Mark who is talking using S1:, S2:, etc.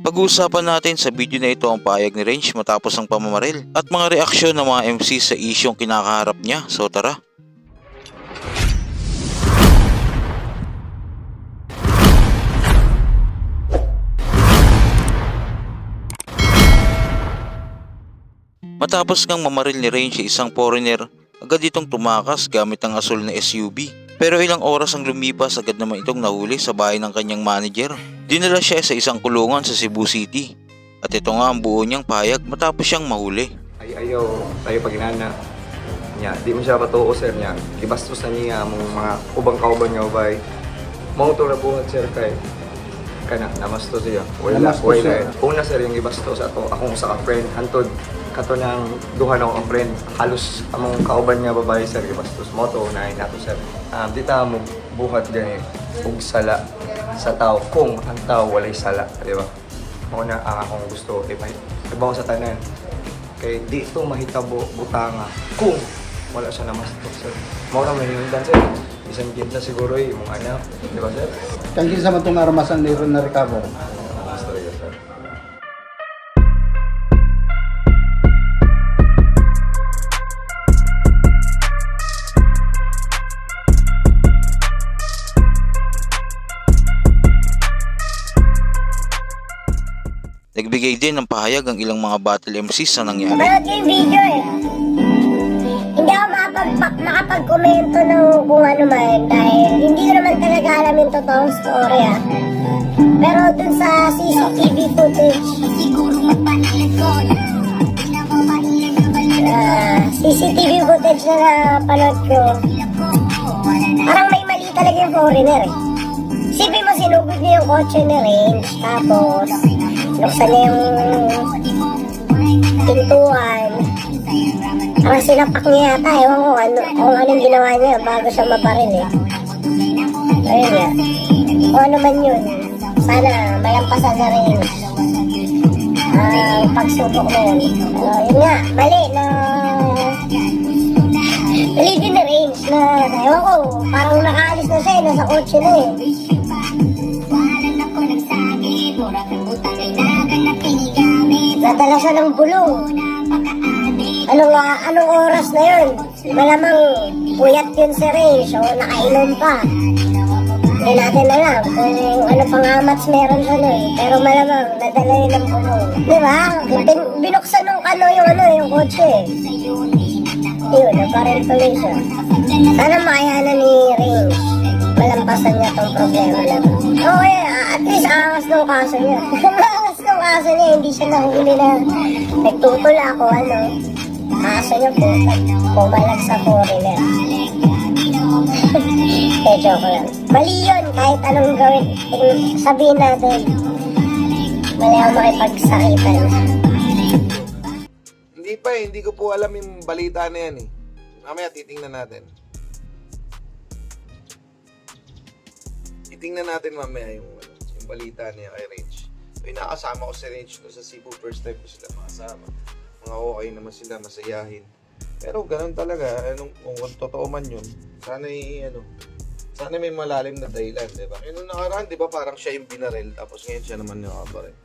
S1: Pag-uusapan natin sa video na ito ang payag ni Range matapos ang pamamaril at mga reaksyon ng mga MC sa isyong kinakaharap niya. So tara. Matapos ngang mamaril ni Range sa isang foreigner, agad itong tumakas gamit ang asul na SUV. Pero ilang oras ang lumipas agad naman itong nahuli sa bahay ng kanyang manager. Dinala siya sa isang kulungan sa Cebu City. At ito nga ang buo niyang payag matapos siyang mahuli.
S2: ay ayaw. Tayo pag inana. Niya di mo siya patuo sir niya. Gibastos na niya mong mga ubang kauban niya ubay. Mao to ra buhat sir kay kana. Namasto siya. Wala
S3: Namastos
S2: wala.
S3: siya.
S2: una sir yung gibastos ato akong sa friend hantod kato nang duha na akong friend halos among kauban niya babae sir gibastos mo to na nato sir um, di ta mo buhat gani ug sala sa tao kung ang tao walay sala di ba mo na ang akong gusto kay ibaw sa tanan kay di ito mahitabo butanga kung wala siya namastok sir. Mao na may hinundan sir. Bisan gid na siguro eh, mong anak, di ba sir?
S3: Kang kinsa man itong armasan ni na recover.
S1: Nagbigay din ng pahayag ang ilang mga battle MCs sa nangyari.
S4: Manood ko yung video eh. Hindi ako makapag, makapag-komento ng kung ano man dahil hindi ko naman talaga alam yung totoong story ah. Pero dun sa CCTV footage, ah, CCTV footage na napanood ko, parang may mali talaga yung foreigner eh. Sipin mo sinugod niya yung kotse ni Range, tapos nuksan niya yung pintuan. Parang sinapak niya yata, ewan ko ano, kung anong ginawa niya bago siya mabaril eh. Ayun nga. Kung ano man yun, sana malampasan na rin ang pagsubok na yun. Uh, yun nga, mali na mali din na range na, ewan ko, parang nakaalis na siya nasa kotse na eh. Nadala siya ng bulong. Anong, ah, anong oras na yun? Malamang puyat yun si Ray, so nakainom pa. Hindi natin alam kung ano pang amats meron siya nun. Pero malamang nadala yun ng bulong. Di ba? Bin, binuksan nung ano yung ano, yung kotse. Yun, naparel tuloy siya. Sana makayanan ni Range. Malampasan niya tong problema na to. Okay, ah, at least angas ng kaso niya. kaso niya, hindi siya nahuli na nagtutol ako, ano. Kaso niya po, pumalag sa foreigner. Eh, joke lang. Mali yun, kahit anong gawin, sabihin natin. Mali ako makipagsakitan.
S5: Hindi pa eh, hindi ko po alam yung balita na yan eh. Mamaya titingnan natin. Titingnan natin mamaya yung, ano, yung balita niya kay Range. Ay, nakasama ko si Range no, sa Cebu. First time ko sila makasama. Mga okay naman sila, masayahin. Pero ganun talaga, anong, kung, kung totoo man yun, sana ano, sana may malalim na dahilan, di ba? Yung nung nakaraan, di ba, parang siya yung binarel, tapos ngayon siya naman yung nakabaril.